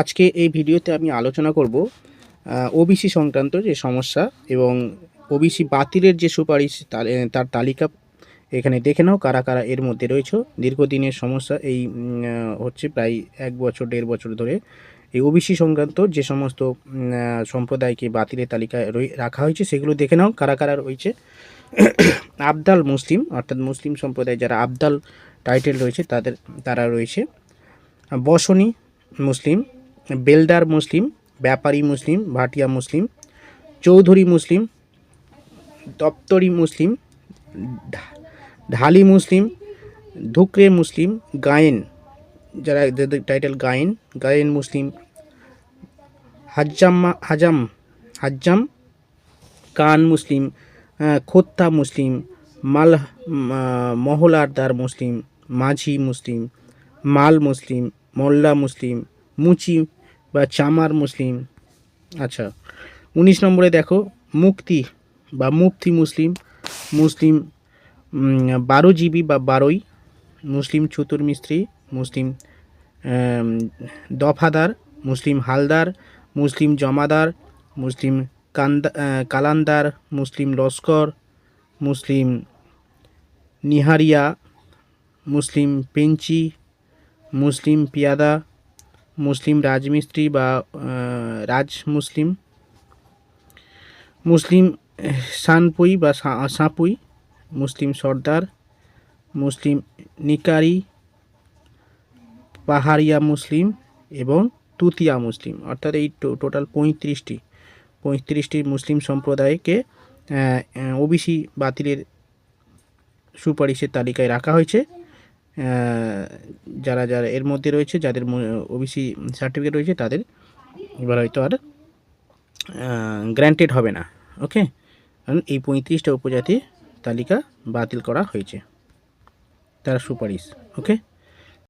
আজকে এই ভিডিওতে আমি আলোচনা করব ওবিসি সংক্রান্ত যে সমস্যা এবং ওবিসি বাতিলের যে সুপারিশ তার তালিকা এখানে দেখে নাও কারা কারা এর মধ্যে রয়েছে। দীর্ঘদিনের সমস্যা এই হচ্ছে প্রায় এক বছর, দেড় বছর ধরে এই ওবিসি সংক্রান্ত যে সমস্ত সম্প্রদায়কে বাতিলের তালিকায় রাখা হয়েছে, সেগুলো দেখে নাও কারা কারা রয়েছে। আবদাল মুসলিম, অর্থাৎ মুসলিম সম্প্রদায় যারা আবদাল টাইটেল রয়েছে, তাদের, তারা রয়েছে। বসনি মুসলিম বেলদার মুসলিম, ব্যাপারী মুসলিম, ভাটিয়া মুসলিম, চৌধুরী মুসলিম, দপ্তরি মুসলিম ঢালি মুসলিম, ধুকরে মুসলিম, গায়েন, যারা টাইটেল গায়েন গায়েন মুসলিম হাজ্জাম্মা হাজাম, হাজ্জাম, কান মুসলিম খোত্তা মুসলিম মাল মহলারদার মুসলিম, মাঝি মুসলিম, মাল মুসলিম মোল্লা মুসলিম, মুচি বা চামার মুসলিম। আচ্ছা উনিশ নম্বরে দেখো, মুক্তি বা মুফতি মুসলিম মুসলিম বারোজীবী বা বারোই, মুসলিম চতুর মিস্ত্রি, মুসলিম দফাদার, মুসলিম হালদার, মুসলিম জমাদার, মুসলিম কান্দা কালান্দার, মুসলিম লস্কর, মুসলিম নিহারিয়া, মুসলিম পেঞ্চি মুসলিম পিয়াদা, মুসলিম রাজমিস্ত্রি বা রাজ মুসলিম মুসলিম সানপুই বা সাঁপুই, মুসলিম সর্দার, মুসলিম নিকারি, পাহাড়িয়া মুসলিম এবং তুতিয়া মুসলিম। অর্থাৎ এই টো- টোটাল পঁয়ত্রিশটি পঁয়ত্রিশটি মুসলিম সম্প্রদায়কে ওবিসি বাতিলের সুপারিশের তালিকায় রাখা হয়েছে। যারা যারা এর মধ্যে রয়েছে, যাদের ওবিসি সার্টিফিকেট রয়েছে, তাদের এবার হয়তো আর গ্র্যান্টেড হবে না ওকে কারণ এই পঁয়ত্রিশটা উপজাতি তালিকা বাতিল করা হয়েছে। তার সুপারিশ ওকে